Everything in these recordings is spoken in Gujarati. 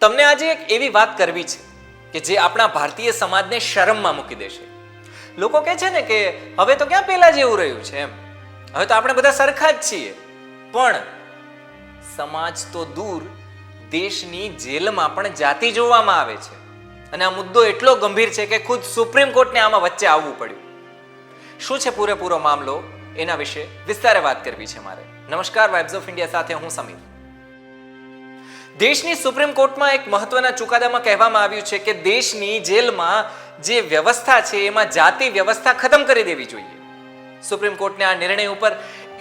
તમને આજે એક એવી વાત કરવી છે કે જે આપણા ભારતીય સમાજને શરમમાં મૂકી દેશે. લોકો કહે છે ને કે, હવે તો ક્યાં પહેલા જેવું રહ્યું છે? એમ. હવે તો આપણે બધા સરખા જ છીએ. પણ સમાજ તો દૂર, દેશની જેલમાં પણ જાતિ જોવામાં આવે છે. અને આ મુદ્દો એટલો ગંભીર છે કે ખુદ સુપ્રીમ કોર્ટને આમાં વચ્ચે આવવું પડ્યું. શું છે પૂરેપૂરો મામલો? એના વિશે વિસ્તારે વાત કરવી છે મારે. નમસ્કાર વાઇબ્સ ઓફ ઇન્ડિયા સાથે હું સમીર. દેશની સુપ્રીમ કોર્ટમાં એક મહત્વના ચુકાદામાં કહેવામાં આવ્યું છે કે દેશની જેલમાં જે વ્યવસ્થા છે, એમાં જાતિ વ્યવસ્થા ખતમ કરી દેવી જોઈએ. સુપ્રીમ કોર્ટને આ નિર્ણય ઉપર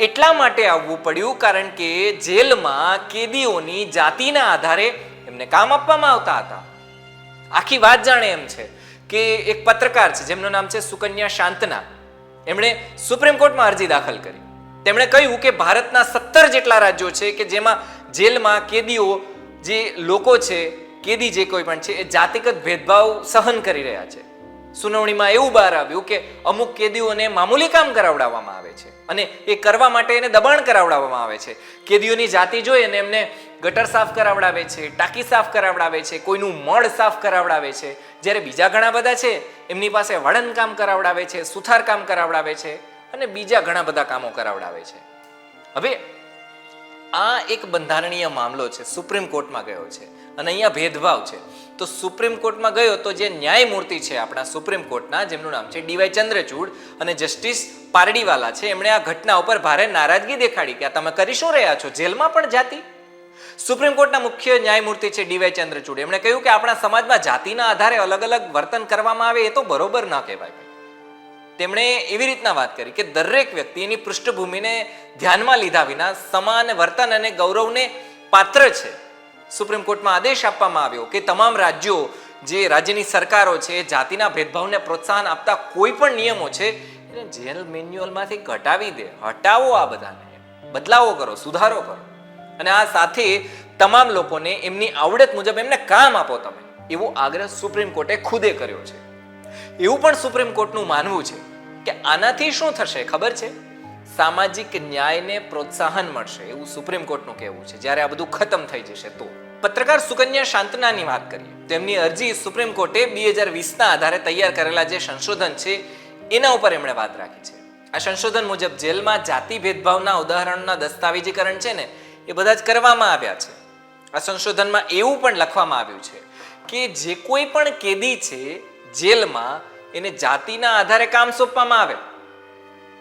એટલા માટે આવવું પડ્યું કારણ કે જેલમાં કેદીઓની જાતિના આધારે એમને કામ આપવામાં આવતા હતા. આખી વાત જાણે એમ છે કે એક પત્રકાર છે, જેમનું નામ છે સુકન્યા શાંતના. એમણે સુપ્રીમ કોર્ટમાં અરજી દાખલ કરી. તેમણે કહ્યું કે ભારતના સત્તર જેટલા રાજ્યો છે કે જેમાં જેલમાં કેદીઓ જે લોકો છે, કેદી જે કોઈ પણ છે, એ જાતિગત ભેદભાવ સહન કરી રહ્યા છે. સુનાવણીમાં એવું બહાર આવ્યું કે અમુક કેદીઓને મામૂલી કામ કરાવડાવવામાં આવે છે અને એ કરવા માટે એને દબાણ કરાવડાવવામાં આવે છે. કેદીઓની જાતિ જોઈ અને એમને ગટર સાફ કરાવડાવે છે, ટાંકી સાફ કરાવડાવે છે, કોઈનું મળ સાફ કરાવડાવે છે. જ્યારે બીજા ઘણા બધા છે, એમની પાસે વળન કામ કરાવડાવે છે, સુથાર કામ કરાવડાવે છે અને બીજા ઘણા બધા કામો કરાવડાવે છે. હવે આ એક બંધારણીય મામલો છે, સુપ્રીમ કોર્ટમાં ગયો છે અને અહીંયા ભેદભાવ છે. તો સુપ્રીમ કોર્ટમાં ગયો તો જે ન્યાયમૂર્તિ છે આપણા સુપ્રીમ કોર્ટના, જેમનું નામ છે ડીવાય ચંદ્રચૂડ અને જસ્ટિસ પારડીવાલા છે, એમણે આ ઘટના ઉપર ભારે નારાજગી દેખાડી કે તમે કરી શું રહ્યા છો? જેલમાં પણ જાતિ? સુપ્રીમ કોર્ટના મુખ્ય ન્યાયમૂર્તિ છે ડીવાય ચંદ્રચૂડ. એમણે કહ્યું કે આપણા સમાજમાં જાતિના આધારે અલગ અલગ વર્તન કરવામાં આવે, એ તો બરોબર ન કહેવાય તેમણે એવી રીતના વાત કરી કે દરેક વ્યક્તિ એની પૃષ્ઠભૂમિને ધ્યાનમાં લીધા વિના સમાન વર્તન અને ગૌરવને પાત્ર છે. સુપ્રીમ કોર્ટમાં આદેશ આપવામાં આવ્યો કે તમામ રાજ્યો જે રાજ્યની સરકારો છે, જાતિના ભેદભાવને પ્રોત્સાહન આપતા કોઈ પણ નિયમો છે, એને જેલ મેન્યુઅલમાંથી ઘટાવી દે. હટાવો આ બધાને. બદલાવો કરો, સુધારો કરો. અને આ સાથે તમામ લોકોને એમની આવડત મુજબ એમને કામ આપો તમે. એવો આગ્રહ સુપ્રીમ કોર્ટે ખુદે કર્યો છે. એવું પણ સુપ્રીમ કોર્ટનું માનવું છે કે આનાથી શું થશે, ખબર છે? સામાજિક ન્યાયને પ્રોત્સાહન મળશે એવું સુપ્રીમ કોર્ટનું કહેવું છે. જ્યારે આ બધું ખતમ થઈ જશે તો. પત્રકાર સુકન્યા શાંતનાની વાત કરીએ. તેમની અરજી સુપ્રીમ કોર્ટે બે હજાર વીસના આધારે તૈયાર કરેલા જે સંશોધન છે, એના ઉપર એમણે વાત રાખી છે. આ સંશોધન મુજબ જેલમાં જાતિ ભેદભાવના ઉદાહરણના દસ્તાવેજીકરણ છે ને, એ બધા જ કરવામાં આવ્યા છે. આ સંશોધનમાં એવું પણ લખવામાં આવ્યું છે કે જે કોઈ પણ કેદી છે જેલમાં એને જાતિના આધારે કામ સોંપવામાં આવે.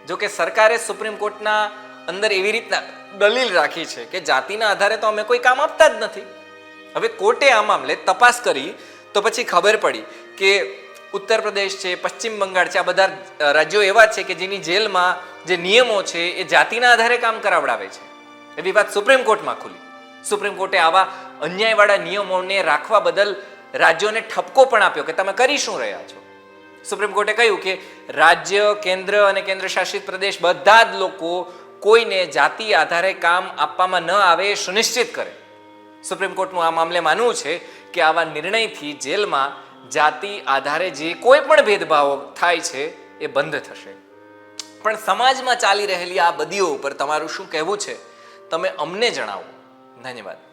જો કે સરકારે સુપ્રીમ કોર્ટના અંદર એવી રીતના દલીલ રાખી છે કે જાતિના આધારે તો અમે કોઈ કામ આપતા જ નથી. હવે કોર્ટે આ મામલે તપાસ કરી, તો પછી ખબર પડી કે ઉત્તર પ્રદેશ છે, પશ્ચિમ બંગાળ છે, આ બધા રાજ્યો એવા છે કે જેની જેલમાં જે નિયમો છે એ જાતિના આધારે કામ કરાવડાવે છે. એવી વાત સુપ્રીમ કોર્ટમાં ખુલી. સુપ્રીમ કોર્ટે આવા અન્યાયવાળા નિયમોને રાખવા બદલ રાજ્યોને ઠપકો પણ આપ્યો કે તમે કરી શું રહ્યા છો? સુપ્રીમ કોર્ટે કહ્યું કે રાજ્ય, કેન્દ્ર અને કેન્દ્ર શાસિત પ્રદેશ બધા જ લોકો કોઈને જાતિ આધારે કામ આપવામાં ન આવે એ સુનિશ્ચિત કરે. સુપ્રીમ કોર્ટનું આ મામલે માનવું છે કે આવા નિર્ણયથી જેલમાં જાતિ આધારે જે કોઈ પણ ભેદભાવ થાય છે એ બંધ થશે. પણ સમાજમાં ચાલી રહેલી આ બદીઓ ઉપર તમારું શું કહેવું છે? તમે અમને જણાવો. ધન્યવાદ.